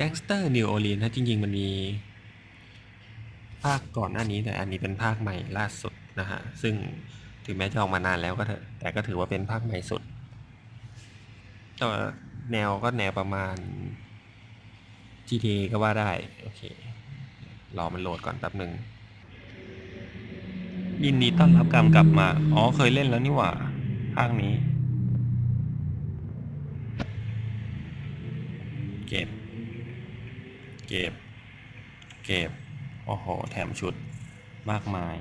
แก๊งสเตอร์นิวโอลีนนะจริง ๆ มันมี ภาคก่อนหน้านี้แต่อันนี้เป็นภาคใหม่ล่าสุดนะฮะ ซึ่งถึงแม้จะออกมานานแล้วก็เถอะ แต่ก็ถือว่าเป็นภาคใหม่สุดต่ว่าแนวก็แนวประมาณ GTA ก็ว่าได้ โอเค รอมันโหลดก่อนแป๊บหนึ่งยินดีต้อนรับกรรมกลับมา อ๋อเคยเล่นแล้วนี่หว่า ภาคนี้ เก็บ เก็บ เก็บ โอ้โห แถมชุดมากมาย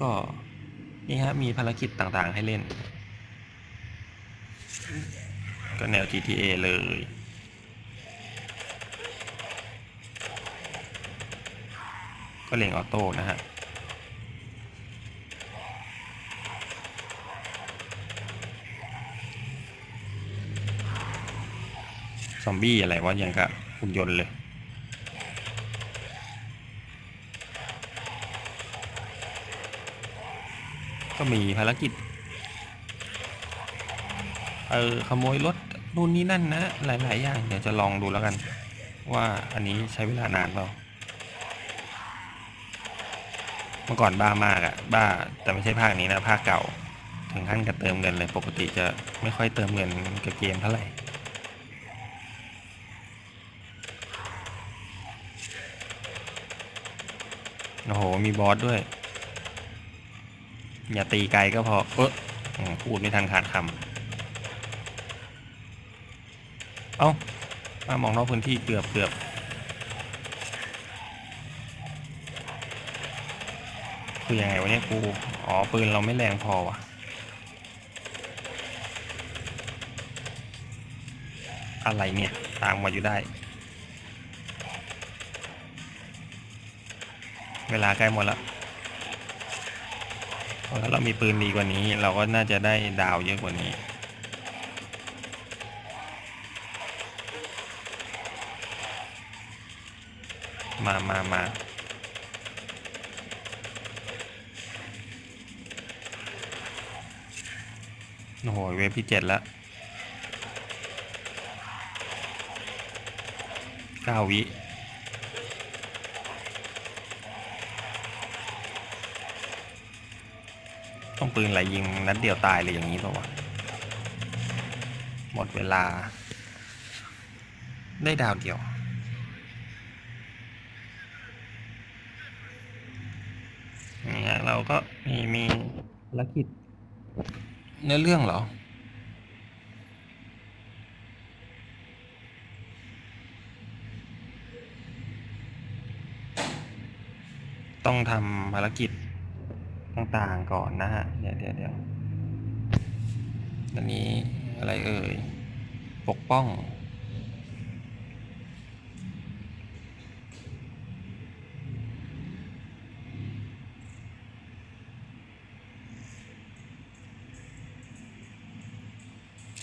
ก็นี่ฮะ มีภารกิจต่างๆให้เล่น ก็แนว GTA เลย ก็เล็งออโต้นะฮะซอมบี้อะไรวะย่างกับ หุ่นยนต์เลย ก็มีภารกิจ เออ ขโมยรถนู่นนี่นั่นนะ หลาย ๆ อย่าง เดี๋ยวจะลองดูแล้วกัน ว่าอันนี้ใช้เวลานานเปล่าเมื่อก่อนบ้ามากอะบ้าแต่ไม่ใช่ภาคนี้นะภาคเก่า ถึงขั้นกับเติมเงินเลย ปกติจะไม่ค่อยเติมเงินกับเกมเท่าไหร่ โอ้โห มีบอสด้วย อย่าตีไกลก็พอ เออพูดไม่ทันขาดคำ เอ้ามามองนอกพื้นที่เกือบเกือบคือยังไงวะเนี่ยกู อ๋อ ปืนเราไม่แรงพอวะอะไรเนี่ย ตามมาอยู่ได้ เวลาใกล้หมดแล้วถ้าเรามีปืนดีกว่านี้ เราก็น่าจะได้ดาวเยอะกว่านี้มามามาโอ้โห เวฟที่เจ็ดล้วเก้าวิ ต้องปืนอะไรยิงนัดเดียวตายเลยอย่างนี้ป่าวะหมดเวลา ได้ดาวเดียวเนี่ยเราก็มีมีภารกิจเนื้อเรื่องเหรอ ต้องทำภารกิจ ต่างๆก่อนนะฮะ เดี๋ยวเดี๋ยวเดี๋ยวอันนี้อะไรเอ่ย ปกป้อง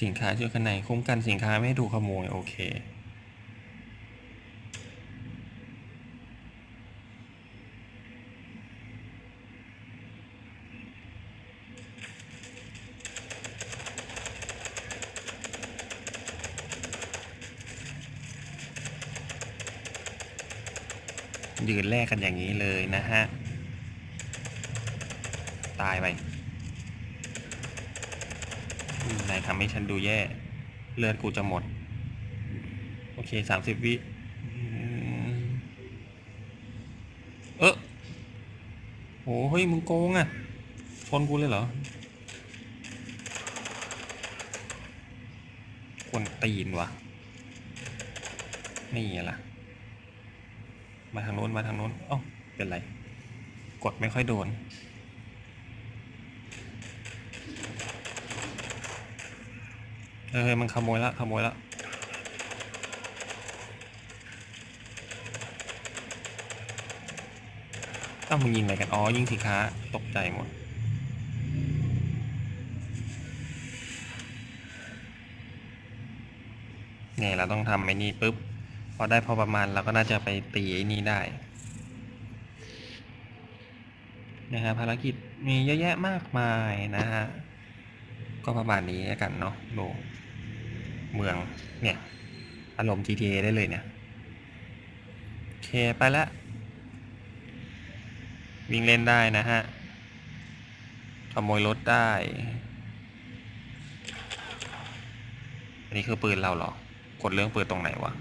สินค้าช่วยข้างในคุ้มกันสินค้าไม่ถูกขโมย โอเค ยืนแลกกันอย่างนี้เลยนะฮะ ตายไปนายทำให้ฉันดูแย่ เลือดกูจะหมด โอเคสามสิบวิอืมเออโหเฮ้ย มึงโกงอะ ชนกูเลยเหรอควนตีนวะ นี่ไงล่ะ มาทางโน้นมาทางโน้นเอ้าเป็นไร กดไม่ค่อยโดน เออมันขโมยละขโมยละต้องมึงยิงอะไรกัน อ๋อ ยิงสินค้าตกใจหมดเนี่เราต้องทำไอ้นี่ปุ๊บ พอได้พอประมาณเราก็น่าจะไปตีไอ้นี่ได้นะฮะภารกิจมีเยอะแยะมากมายนะฮะก็ประมาณนี้แล้วกันเนาะดูเมืองเนี่ยอารมณ์ GTA ได้เลยเนี่ยโอเคไปแล้ววิ่งเล่นได้นะฮะขโมยรถได้ อันนี้คือปืนเราเหรอ กดเรื่องปืนตรงไหนวะ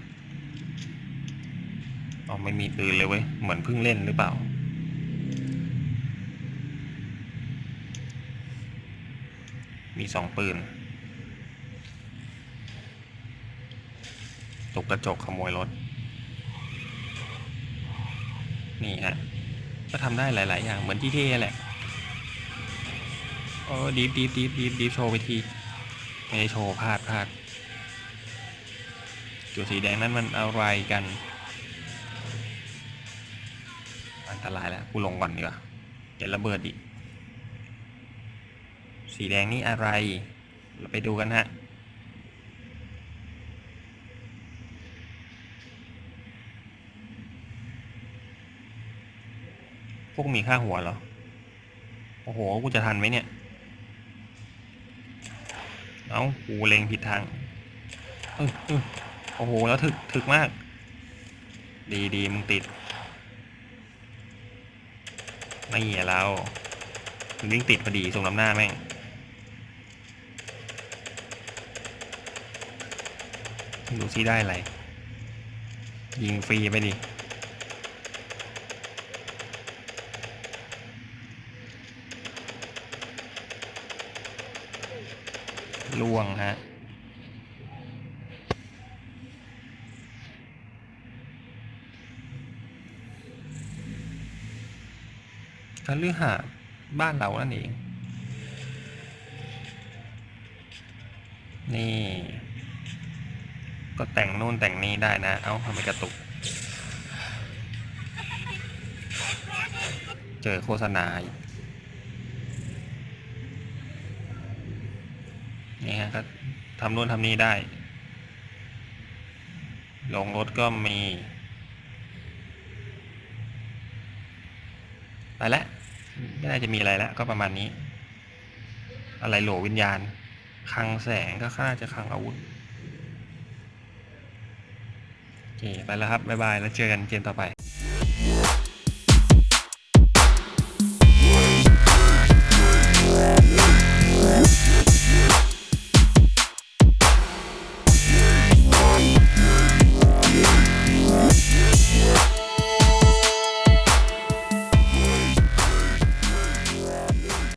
อ๋อไม่มีปืนเลยเว้ย เหมือนเพิ่งเล่นหรือเปล่า มีสองปืนตกกระจกขโมยรถ นี่ฮะ ก็ทำได้หลาย ๆ อย่างเหมือนที่เท่แหละโอ้ดีฟดีฟดีฟดีฟดีฟโชว์ไปที ไม่ได้โชว์พลาดพลาดจุดสีแดงนั้นมันอะไรกัน ตรายแล้วกูลงก่อนดีกว่าเดี๋ยวระเบิดอีกสีแดงนี่อะไร เราไปดูกันฮะพวกมีค่าหัวเหรอ โอ้โห กูจะทันไหมเนี่ย เอากูเล็งผิดทางออโอ้โห แล้วถึก ถึกมาก ดีดีมึงติด ไม่เหี้ยเรามึงวิ่งติดพอดีส่งน้ำหน้าแม่งดูซิได้อะไร ยิงฟรีไปดิล่วงฮะ คฤหาสน์บ้านเรานั่นเอง นี่ ก็แต่งนู่นแต่งนี่ได้นะ เอ้าทำไมกระตุก เจอโฆษณาอีนี่ฮะก็ทำนู่นทำนี่ได้ ลงรถก็มี ไปแล้ว ไม่น่าจะมีอะไรแล้วก็ประมาณนี้ อะไรโหลวิญญาณคลังแสงก็น่าจะคลังอาวุธโอเคไปแล้วครับบ๊ายบายแล้วเจอกันเกมต่อไป